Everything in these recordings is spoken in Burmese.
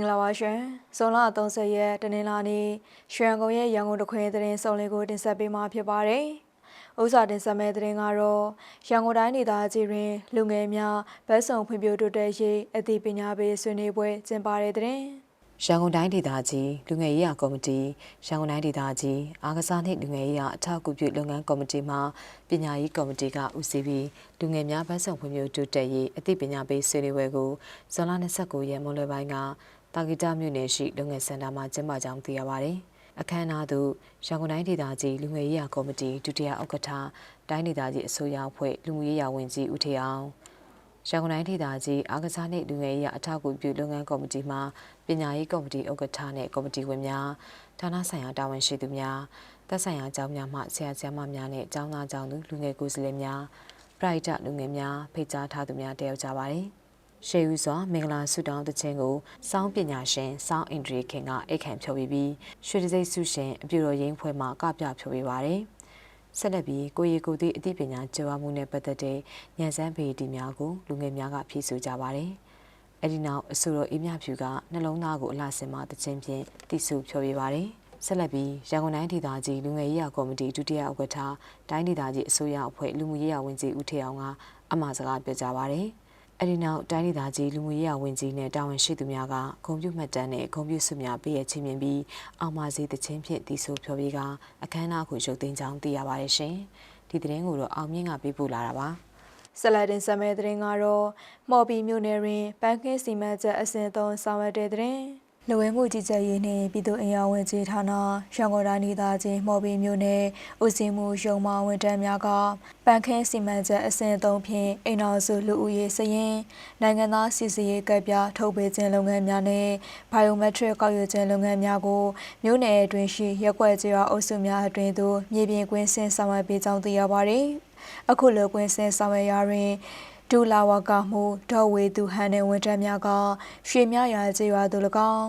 ္ဂလာပါရှင်။ဇွန်လ30ရက်တနင်္လာနေ့ရွှေရန်ကုန်ရဲ့ရန်ကုန်တခွင်သတင်းစုံလင်ကိုတင်ဆက်ပေးမှာဖြစ်ပါတယ်။ဥစားတင်ဆက်မဲ့သတင်းကတော့ရန်ကုန်တိုင်းဒေသကြီးတွင်လူငယ်များဗတ်စုံဖွံ့ဖြိုးတိုးတက်ရေးအသိပညာပေးဆွေးနွေးပွဲကျင်းပတဲ့တဲ့။ရန်ကုန်တိုင်းဒေသကြီးလူငယ်ရေးရာကော်မတီရန်ကုန်တိုင်းဒေသကြီးအားကစားနှင့်လူငယ်ရေးရာအထောက်အကူပြုလုပ်ငန်းကော်မတီမှပညာရေးကော်မတီကဦးစီးပြီးလူငယ်များဗတ်ဆောင်ဖွံ့ဖြိုးတိုးတက်ရေးအသိပညာပေးဆွေးနွေးပွဲကိုဇွန်လ29ရက်မွန်လွယ်ပိုင်းက တာဂီတာမြို့နယ်ရှိလူငယ်စင်တာမှာကျင်းပကြောင်းသိရပါတယ်။အခမ်းအနားသို့ရန်ကုန်တိုင်းဒေသကြီးလူငယ်ရေးရာကော်မတီဒုတိယဥက္ကဋ္ဌတိုင်းဒေသကြီးအစိုးရအဖွဲ့လူမှုရေးရာဝန်ကြီးဦးထေအောင်ရန်ကုန်တိုင်းဒေသကြီးအားကစားနှင့်လူငယ်ရေးအထောက်အကူပြုလုပ်ငန်းကော်မတီမှပညာရေးကော်မတီဥက္ကဋ္ဌနှင့်ကော်မတီဝင်များဌာနဆိုင်ရာတာဝန်ရှိသူများသက်ဆိုင်ရာကျောင်းများမှဆရာဆရာမများနှင့်ကျောင်းသားကျောင်းသူလူငယ်ကိုယ်စားလှယ်များပရိုက်တာလူငယ်များဖိတ်ကြားထားသူများတက်ရောက်ကြပါတယ်။ ရှေးဦးစွာမင်္ဂလာဆုတောင်းတခြင်းကိုစောင်းပညာရှင်စောင်းအင်ဒရီခင်ကအိတ်ခံဖြောပြီးပြီးရွှေတစိမ့်ဆုရှင်အပြူတော်ရင်းဖွဲ့မှကပြဖြောပြီးပါတယ်။ဆက်လက်ပြီးကိုရီကိုသည့်အသိပညာကြွယ်ဝမှုနဲ့ပတ်သက်တဲ့ညံစမ်းပေတီများကိုလူငယ်များကဖြည့်ဆို့ကြပါတယ်။အဲဒီနောက်အဆိုတော်အေးမြဖြူကနှလုံးသားကိုအလှဆင်မှတခြင်းဖြင့်တိစုဖြောပြပါတယ်။ဆက်လက်ပြီးရန်ကုန်တိုင်းဒေသကြီးလူငယ်ရေးရာကော်မတီဒုတိယဥက္ကဋ္ဌတိုင်းဒေသကြီးအစိုးရအဖွဲ့လူမှုရေးရာဝန်ကြီးဦးထေအောင်ကအမှာစကားပြောကြားပါတယ်။ အဲဒီနောက်တိုင်းဒေသကြီးလူမှုရေးရာဝန်ကြီးနဲ့တာဝန်ရှိသူများကဂုံပြုမှတ်တမ်းနဲ့ဂုံပြုစုများပေးရချင်းမြင်ပြီးအောင်မာစီတချင်းဖြင့်တီးဆိုဖြောပြီးကအခမ်းအနားကိုရုပ်သိမ်းကြောင်းသိရပါတယ်ရှင်။ဒီသတင်းကိုတော့အောင်မြင့်ကပေးပို့လာတာပါ။ဆလတ်တင်ဆက်မဲ့သတင်းကတော့မော်ပီမြို့နယ်တွင်ပန်းခင်းစီမံချက်အစဉ်သုံးဆောင်ရွက်တဲ့သတင်း လူဝင်မှုကြီးကြပ်ရေးနှင့်ပြည်သူ့အင်အားဝန်ကြီးဌာနရန်ကုန်တိုင်းဒေသကြီးမော်ပီမြို့နယ်ဦးစီးမှုရုံမဝန်ထမ်းများကပန်းခင်းစီမံချက်အစဉ်သုံးဖြင့်အိမ်တော်စုလူဦးရေစရင်နိုင်ငံသားစီစီရေးကပ်ပြထုတ်ပေးခြင်းလုပ်ငန်းများနဲ့ biometric ကောက်ယူခြင်းလုပ်ငန်းများကိုမြို့နယ်အတွင်းရှိရက်ွက်ကျေးရွာအုပ်စုများအတွင်းသို့မြေပြင်ကွင်းဆင်းဆောင်ရွက်ပေးကြောင်းသိရပါသည်အခုလိုကွင်းဆင်းဆောင်ရွက်ရာတွင် ဒူလာဝကမှုဒေါ်ဝေသူဟန်တဲ့ဝန်ထမ်းများကရွှေမြရွာကျေးရွာသို့၎င်း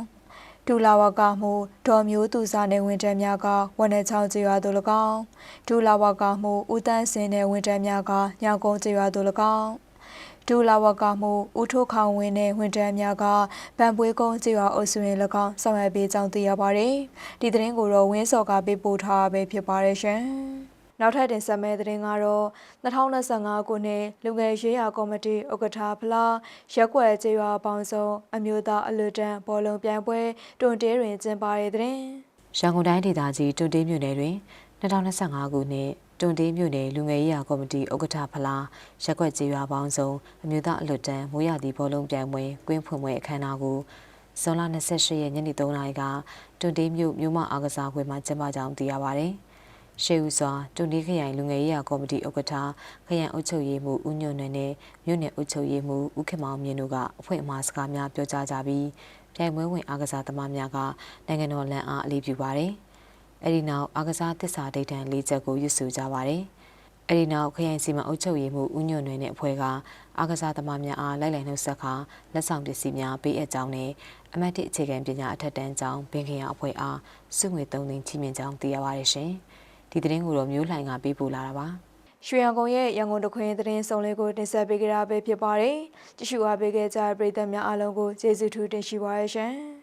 ဒူလာဝကမှုဒေါ်မျိုးသူစာနေဝန်ထမ်းများကဝနချောင်းကျေးရွာသို့၎င်းဒူလာဝကမှုဦးတန်းစင်တဲ့ဝန်ထမ်းများကညောင်ကုန်းကျေးရွာသို့၎င်းဒူလာဝကမှုဦးထိုးခေါင်ဝင်းနဲ့ဝန်ထမ်းများကဗန်ပွေးကုန်းကျေးရွာအုပ်စုရင်၎င်းဆောင်ရွက်ပေးကြောင်းသိရပါတယ်ဒီသတင်းကိုတော့ဝင်းစော်ကပေးပို့ထားပဲဖြစ်ပါတယ်ရှင် နောက်ထပ်တင်ဆက်မယ့်သတင်းကတော့2025ခုနှစ်လူငယ်ရေးရာကော်မတီဥက္ကဋ္ဌဖလားရက်ွက်ကျေးရွာပေါင်းစုံအမျိုးသားအလူတန်းဘောလုံးပြိုင်ပွဲတွန်တေးတွင်ကျင်းပတဲ့တဲ့ရန်ကုန်တိုင်းဒေသကြီးတွန်တေးမြို့နယ်တွင်2025ခုနှစ်တွန်တေးမြို့နယ်လူငယ်ရေးရာကော်မတီဥက္ကဋ္ဌဖလားရက်ွက်ကျေးရွာပေါင်းစုံအမျိုးသားအလွတ်တန်းမိုးရသည့်ဘောလုံးပြိုင်ပွဲကွင်းဖွင့်ပွဲအခမ်းအနားကိုဇွန်လ28ရက်ညနေ3နာရီကတွန်တေးမြို့မြို့မအားကစားကွင်းမှာကျင်းပကြောင်းသိရပါဗျ။ ရှေးဦးစွာတွန်ဒီခရိုင်လူငယ်ရေးရာကော်မတီဥက္ကဋ္ဌခရိုင်အုပ်ချုပ်ရေးမှူးဦးညွန့်နယ်နဲ့မြို့နယ်အုပ်ချုပ်ရေးမှူးဦးခင်မောင်မြင့်တို့ကအဖွင့်အမှားစကားများပြောကြားကြပြီးပြိုင်ပွဲဝင်အားကစားသမားများကနိုင်ငံတော်လန်အားအလေးပြုပါတယ်။အဲဒီနောက်အားကစားသစ္စာဒိဋ္ဌံ၄ချက်ကိုရွတ်ဆိုကြပါတယ်။အဲဒီနောက်ခရိုင်စီမံအုပ်ချုပ်ရေးမှူးဦးညွန့်နယ်နဲ့အဖွဲ့ကအားကစားသမားများအားလိုက်လံနှုတ်ဆက်ခါလက်ဆောင်ပစ္စည်းများပေးအပ်ကြောင်းနဲ့အမတ်တစ်အခြေခံပညာအထက်တန်းကျောင်းဘင်ခင်ရအဖွဲ့အားစုငွေ3သိန်းချီးမြှင့်ကြောင်းသိရပါတယ်ရှင်။ ဒီသတင်းကိုတော့မျိုးလှိုင်ကပေးပို့လာတာပါရွှေရန်ကုန်ရဲ့ရန်ကုန်တခွင်သတင်းစုံလေးကိုတင်ဆက်ပေးကြတာပဲဖြစ်ပါတယ်။ကြည့်ရှုအားပေးခဲ့ကြတဲ့ပရိသတ်များအားလုံးကိုကျေးဇူးထူးတင်ရှိပါရရှင်။